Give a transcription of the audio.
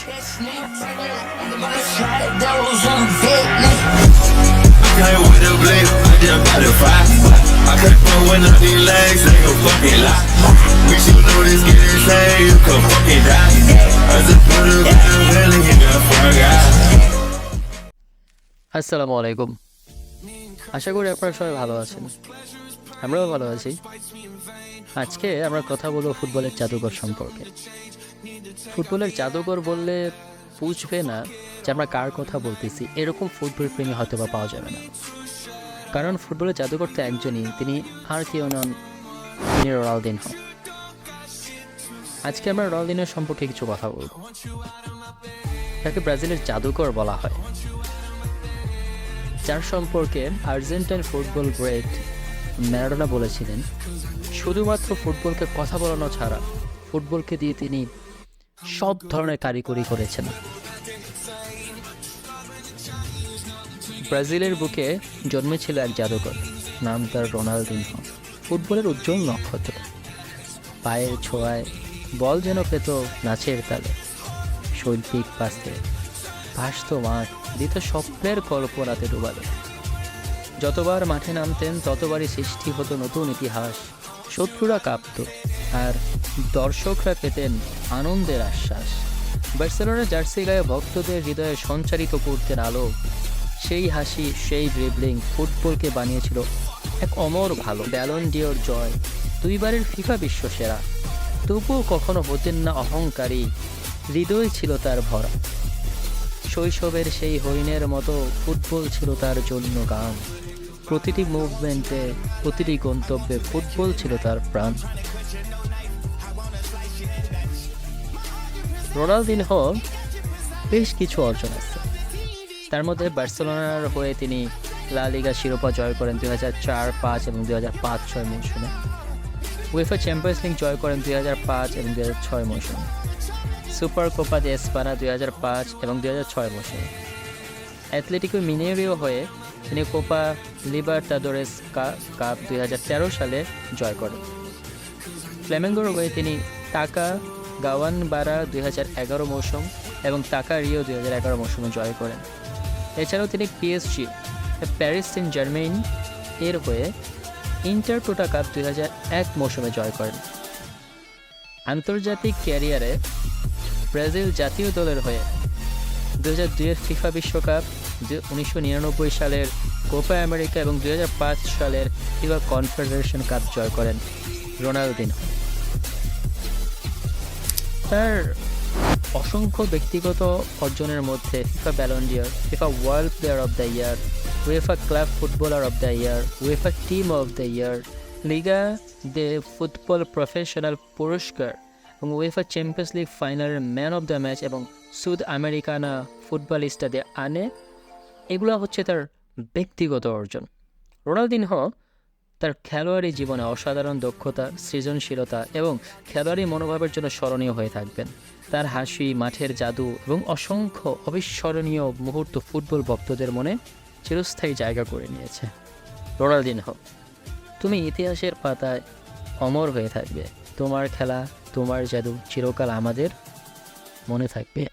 Came with a blade, I just got a fire. I fuck with none of these legs, they gon' fucking lie. We should know this get insane, you can fucking die. I just put a bit of belly in the front guy. আসসালামু আলাইকুম আশা করি আপনারা সবাই ভালো আছেন আমরাও ভালো আছি আজকে আমরা কথা বলব ফুটবলের জাদুঘর সম্পর্কে ফুটবলের জাদুঘর বললে বুঝবে না যে আমরা কার কথা বলতেছি। এরকম ফুটবল প্রেমী হয়তো বা পাওয়া যাবে না। কারণ ফুটবলের জাদুঘর তো একজনই, তিনি আর কেউ নন, তিনি আজকে আমরা রোনালদিনের সম্পর্কে কিছু কথা বলব। তাকে ব্রাজিলের জাদুকর বলা হয়। যার সম্পর্কে আর্জেন্টাইন ফুটবল গ্রেট ম্যারাডোনা বলেছিলেন, শুধুমাত্র ফুটবলকে কথা বলানো ছাড়া ফুটবলকে দিয়ে তিনি সব ধরনের কারিগরি করেছেন। ব্রাজিলের বুকে জন্মেছিল এক জাদুকর, নাম তার রোনালদিনহো। ফুটবলের উজ্জ্বল নক্ষত্র। পায়ের ছোঁয়ায় বল যেন পেত নাচের তালে। শৈল্পিক পাস্তে, ভাসত মাঠ, দিত স্বপ্নের কল্পনাতে ডুবালো। যতবার মাঠে নামতেন, ততবারই সৃষ্টি হতো নতুন ইতিহাস। শত্রুরা কাঁপত, আর দর্শকরা পেতেন আনন্দের আশ্বাস। বার্সেলোনার জার্সি গায়ে ভক্তদের হৃদয়ে সঞ্চারিত করতেন আলো। সেই হাসি, সেই ড্রিবলিং ফুটবলকে বানিয়েছিল এক অমর ভালো। ব্যালন ডিওর জয়, দুইবারের ফিফা বিশ্ব সেরা তবুও কখনো হতেন না অহংকারী, হৃদয় ছিল তার ভরা। শৈশবের সেই হরিণের মতো ফুটবল ছিল তার জন্য গান। প্রতিটি মুভমেন্টে প্রতিটি গন্তব্যে ফুটবল ছিল তার প্রাণ। রোনালদিনহো বেশ কিছু অর্জন আছে। তার মধ্যে বার্সেলোনার হয়ে তিনি লা লিগা শিরোপা জয় করেন দুই হাজার চার পাঁচ এবং দুই হাজার পাঁচ ছয় মৌসুমে। উয়েফা চ্যাম্পিয়ন্স লিগ জয় করেন দুই হাজার পাঁচ এবং দুই হাজার ছয় মৌসুমে। সুপার কোপা de এসপানা দুই হাজার পাঁচ এবং দুই হাজার ছয় মৌসুমে। অ্যাথলেটিকো মিনেরিও হয়ে তিনি কোপা লিবার্টাদোরেস কাপ দুই হাজার তেরো সালে জয় করেন। ফ্লেমেঙ্গোর হয়ে তিনি টাকা গাওয়ান বারা দুই মৌসুম এবং টাকা রিও দুই হাজার এগারো মৌসুমে জয় করেন। এছাড়াও তিনি পিএসজি প্যারিস সেন্ট জার্মেইন এর হয়ে ইন্টার টোটা কাপ দুই হাজার এক মৌসুমে জয় করেন। আন্তর্জাতিক ক্যারিয়ারে ব্রাজিল জাতীয় দলের হয়ে দু হাজার দুইয়ের ফিফা বিশ্বকাপ উনিশশো নিরানব্বই সালের কোপা আমেরিকা এবং দুই হাজার পাঁচ সালের ফিফা কনফেডারেশন কাপ জয় করেন রোনালদিন তার অসংখ্য ব্যক্তিগত অর্জনের মধ্যে FIFA Ballon d'Or FIFA World Player of the Year UEFA Club Footballer of the Year UEFA Team of the Year Liga they football professional পুরস্কার এবং উয়েফা চ্যাম্পিয়ন্স লিগ ফাইনালের ম্যান অফ দ্য ম্যাচ এবং সুদ americana ফুটবলিস্টাদের আনে এগুলো হচ্ছে তার ব্যক্তিগত অর্জন। রোনালদিনহো তার খেলোয়াড়ি জীবনে অসাধারণ দক্ষতা, সৃজনশীলতা এবং খেলোয়াড়ি মনোভাবের জন্য স্মরণীয় হয়ে থাকবেন। তার হাসি, মাঠের জাদু এবং অসংখ্য অবিস্মরণীয় মুহূর্ত ফুটবল ভক্তদের মনে চিরস্থায়ী জায়গা করে নিয়েছে। রোনালদিনহো, তুমি ইতিহাসের পাতায় অমর হয়ে থাকবে। তোমার খেলা, তোমার জাদু চিরকাল আমাদের মনে থাকবে।